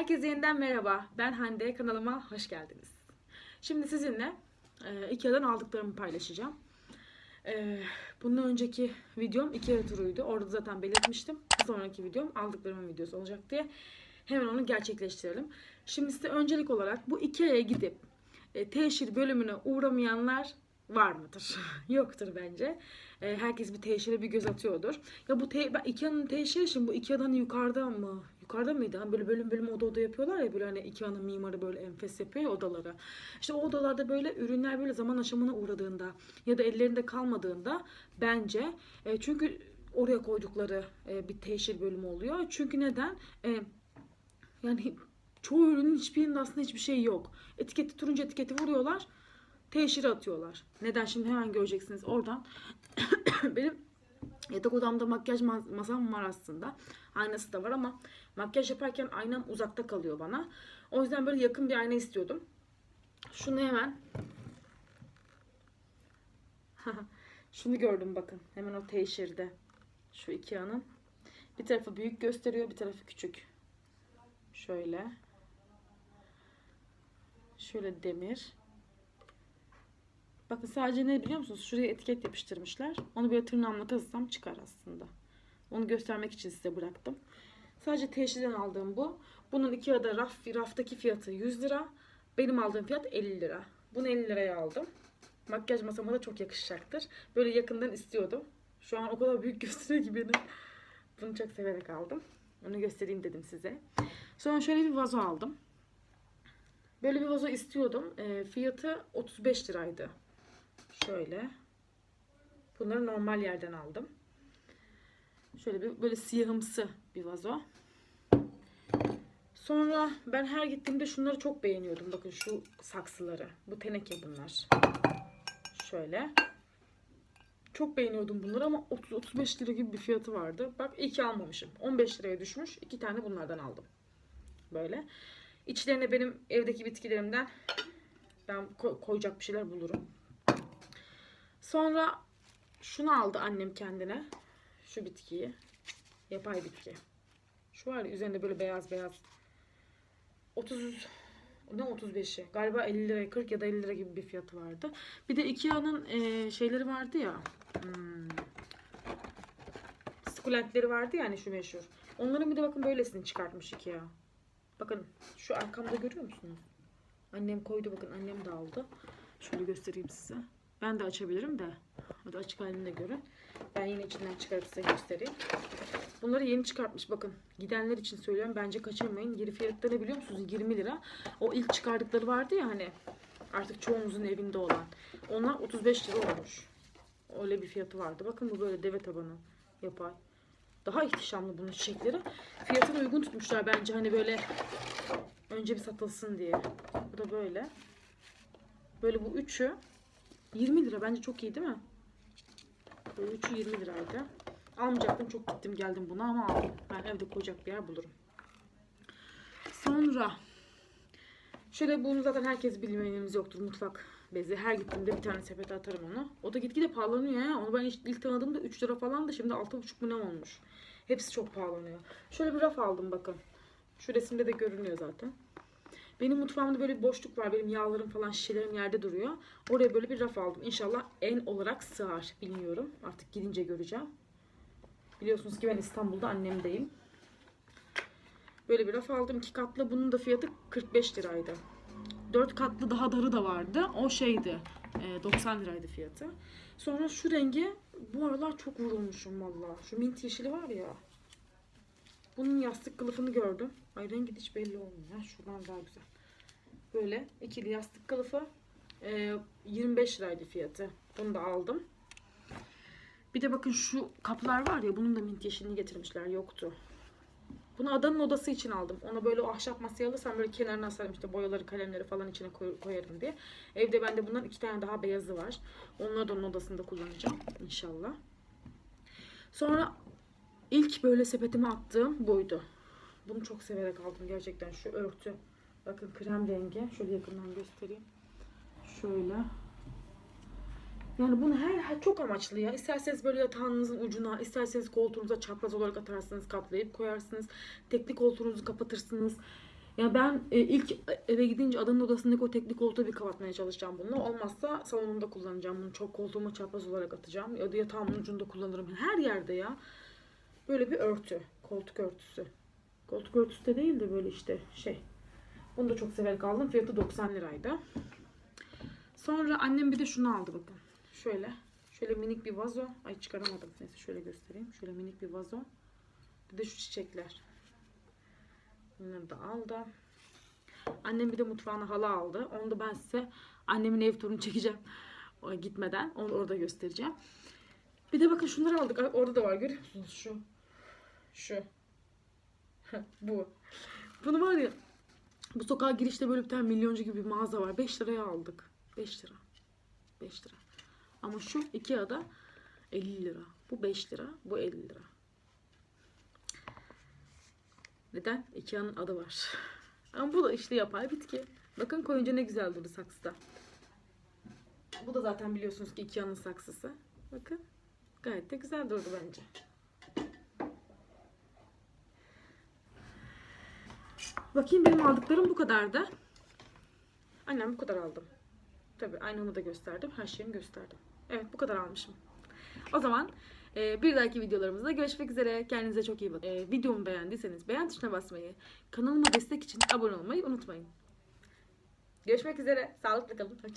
Herkese yeniden merhaba. Ben Hande. Kanalıma hoş geldiniz. Şimdi sizinle e, Ikea'dan aldıklarımı paylaşacağım. E, bundan önceki videom Ikea turuydu. Orada zaten belirtmiştim. Bir sonraki videom aldıklarımın videosu olacak diye. Hemen onu gerçekleştirelim. Şimdi size öncelik olarak bu Ikea'ya gidip e, teşhir bölümüne uğramayanlar var mıdır? Yoktur bence. E, herkes bir teşhire bir göz atıyordur. Ya bu te, Ikea'nın teşhiri şimdi bu Ikea'dan yukarıda mı? Yukarıda mıydı? Hani böyle bölüm bölüm oda oda yapıyorlar ya böyle hani Ikea'nın mimarı böyle enfes yapıyor ya odalara. İşte o odalarda böyle ürünler böyle zaman aşımına uğradığında ya da ellerinde kalmadığında bence e, çünkü oraya koydukları e, bir teşhir bölümü oluyor. Çünkü neden? E, yani çoğu ürünün hiçbirinde aslında hiçbir şey yok. Etiketi turuncu etiketi vuruyorlar. Teşhir atıyorlar. Neden şimdi hemen göreceksiniz oradan. Benim yatak odamda makyaj ma- masam var aslında. Aynası da var ama makyaj yaparken aynam uzakta kalıyor bana. O yüzden böyle yakın bir ayna istiyordum. Şunu hemen Şunu gördüm bakın. Hemen o teşhirde. Şu iki anın. Bir tarafı büyük gösteriyor, bir tarafı küçük. Şöyle. Şöyle demir. Bakın sadece ne biliyor musunuz? Şuraya etiket yapıştırmışlar. Onu böyle tırnağımla kazısam çıkar aslında. Onu göstermek için size bıraktım. Sadece teşhirden aldığım bu. Bunun iki ada raf, raftaki fiyatı 100 lira. Benim aldığım fiyat 50 lira. Bunu 50 liraya aldım. Makyaj masama da çok yakışacaktır. Böyle yakından istiyordum. Şu an o kadar büyük gösteriyor ki beni. Bunu çok severek aldım. Onu göstereyim dedim size. Sonra şöyle bir vazo aldım. Böyle bir vazo istiyordum. E, fiyatı 35 liraydı. Şöyle. Bunları normal yerden aldım. Şöyle bir böyle siyahımsı bir vazo. Sonra ben her gittiğimde şunları çok beğeniyordum. Bakın şu saksıları. Bu teneke bunlar. Şöyle. Çok beğeniyordum bunları ama 30-35 lira gibi bir fiyatı vardı. Bak iyi ki almamışım. 15 liraya düşmüş. İki tane bunlardan aldım. Böyle. İçlerine benim evdeki bitkilerimden ben ko- koyacak bir şeyler bulurum. Sonra şunu aldı annem kendine. Şu bitkiyi. Yapay bitki. Şu var ya üzerinde böyle beyaz beyaz. 30 ne 35'i? Galiba 50 lira 40 ya da 50 lira gibi bir fiyatı vardı. Bir de Ikea'nın e, şeyleri vardı ya. Hmm, sukulentleri vardı ya hani şu meşhur. Onların bir de bakın böylesini çıkartmış Ikea. Bakın şu arkamda görüyor musunuz? Annem koydu bakın annem de aldı. Şöyle göstereyim size. Ben de açabilirim de. Hadi açık halini de görün. Ben yine içinden çıkarıp size göstereyim. Bunları yeni çıkartmış bakın. Gidenler için söylüyorum. Bence kaçırmayın. Geri fiyatları biliyor musunuz? 20 lira. O ilk çıkardıkları vardı ya hani artık çoğumuzun evinde olan. Onlar 35 lira olmuş. Öyle bir fiyatı vardı. Bakın bu böyle deve tabanı yapay. Daha ihtişamlı bunun çiçekleri. Fiyatını uygun tutmuşlar bence hani böyle önce bir satılsın diye. Bu da böyle. Böyle bu üçü 20 lira bence çok iyi değil mi? Böyle üçü 20 liraydı. Almayacaktım çok gittim geldim buna ama aldım. Ben evde koyacak bir yer bulurum. Sonra şöyle bunu zaten herkes bilmeyenimiz yoktur mutfak bezi. Her gittiğimde bir tane sepete atarım onu. O da gitgide pahalanıyor ya. Onu ben ilk, ilk tanıdığımda 3 lira falan da şimdi 6,5 mu ne olmuş. Hepsi çok pahalanıyor. Şöyle bir raf aldım bakın. Şu resimde de görünüyor zaten. Benim mutfağımda böyle bir boşluk var. Benim yağlarım falan şişelerim yerde duruyor. Oraya böyle bir raf aldım. İnşallah en olarak sığar. Bilmiyorum. Artık gidince göreceğim. Biliyorsunuz ki ben İstanbul'da annemdeyim. Böyle bir raf aldım. iki katlı. Bunun da fiyatı 45 liraydı. 4 katlı daha darı da vardı. O şeydi. e, 90 liraydı fiyatı. Sonra şu rengi bu aralar çok vurulmuşum valla. Şu mint yeşili var ya. Bunun yastık kılıfını gördüm. Ay rengi hiç belli olmuyor. Şuradan daha güzel. Böyle ikili yastık kılıfı. e, 25 liraydı fiyatı. Bunu da aldım. Bir de bakın şu kaplar var ya bunun da mint yeşilini getirmişler. Yoktu. Bunu adanın odası için aldım. Ona böyle o ahşap masaya alırsam böyle kenarına asarım işte boyaları kalemleri falan içine koy- koyarım diye. Evde bende bundan iki tane daha beyazı var. Onları da onun odasında kullanacağım inşallah. Sonra ilk böyle sepetime attığım buydu. Bunu çok severek aldım gerçekten şu örtü. Bakın krem rengi. Şöyle yakından göstereyim. Şöyle. Yani bunu her, her çok amaçlı ya. İsterseniz böyle yatağınızın ucuna, isterseniz koltuğunuza çapraz olarak atarsınız, katlayıp koyarsınız. Tekli koltuğunuzu kapatırsınız. Ya ben e, ilk eve gidince adamın odasındaki o teknik koltuğu bir kapatmaya çalışacağım bununla. Olmazsa salonumda kullanacağım bunu. Çok koltuğuma çapraz olarak atacağım. Ya da yatağımın ucunda kullanırım. Her yerde ya. Böyle bir örtü. Koltuk örtüsü. Koltuk örtüsü de değil de böyle işte şey. Bunu da çok severek aldım. Fiyatı 90 liraydı. Sonra annem bir de şunu aldı bakın. Şöyle. Şöyle minik bir vazo. Ay çıkaramadım. Neyse şöyle göstereyim. Şöyle minik bir vazo. Bir de şu çiçekler. Bunları da aldı. Annem bir de mutfağına halı aldı. Onu da ben size annemin ev turunu çekeceğim. O gitmeden. Onu orada göstereceğim. Bir de bakın şunları aldık. Orada da var görüyor musunuz? Şu. Şu. Bu. Bunu var ya bu sokağa girişte böyle bir tane milyoncu gibi bir mağaza var. 5 liraya aldık. 5 lira. 5 lira. Ama şu Ikea'da 50 lira. Bu 5 lira. Bu 50 lira. Neden? Ikea'nın adı var. Ama bu da işte yapay bitki. Bakın koyunca ne güzel durdu saksıda. Bu da zaten biliyorsunuz ki Ikea'nın saksısı. Bakın. Gayet de güzel durdu bence. Bakayım benim aldıklarım bu kadardı. Annem bu kadar aldım. Tabii aynamı da gösterdim. Her şeyimi gösterdim. Evet bu kadar almışım. O zaman e, bir dahaki videolarımızda görüşmek üzere. Kendinize çok iyi bakın. E, videomu beğendiyseniz beğen tuşuna basmayı, kanalıma destek için abone olmayı unutmayın. Görüşmek üzere. Sağlıklı kalın. Hoşçakalın.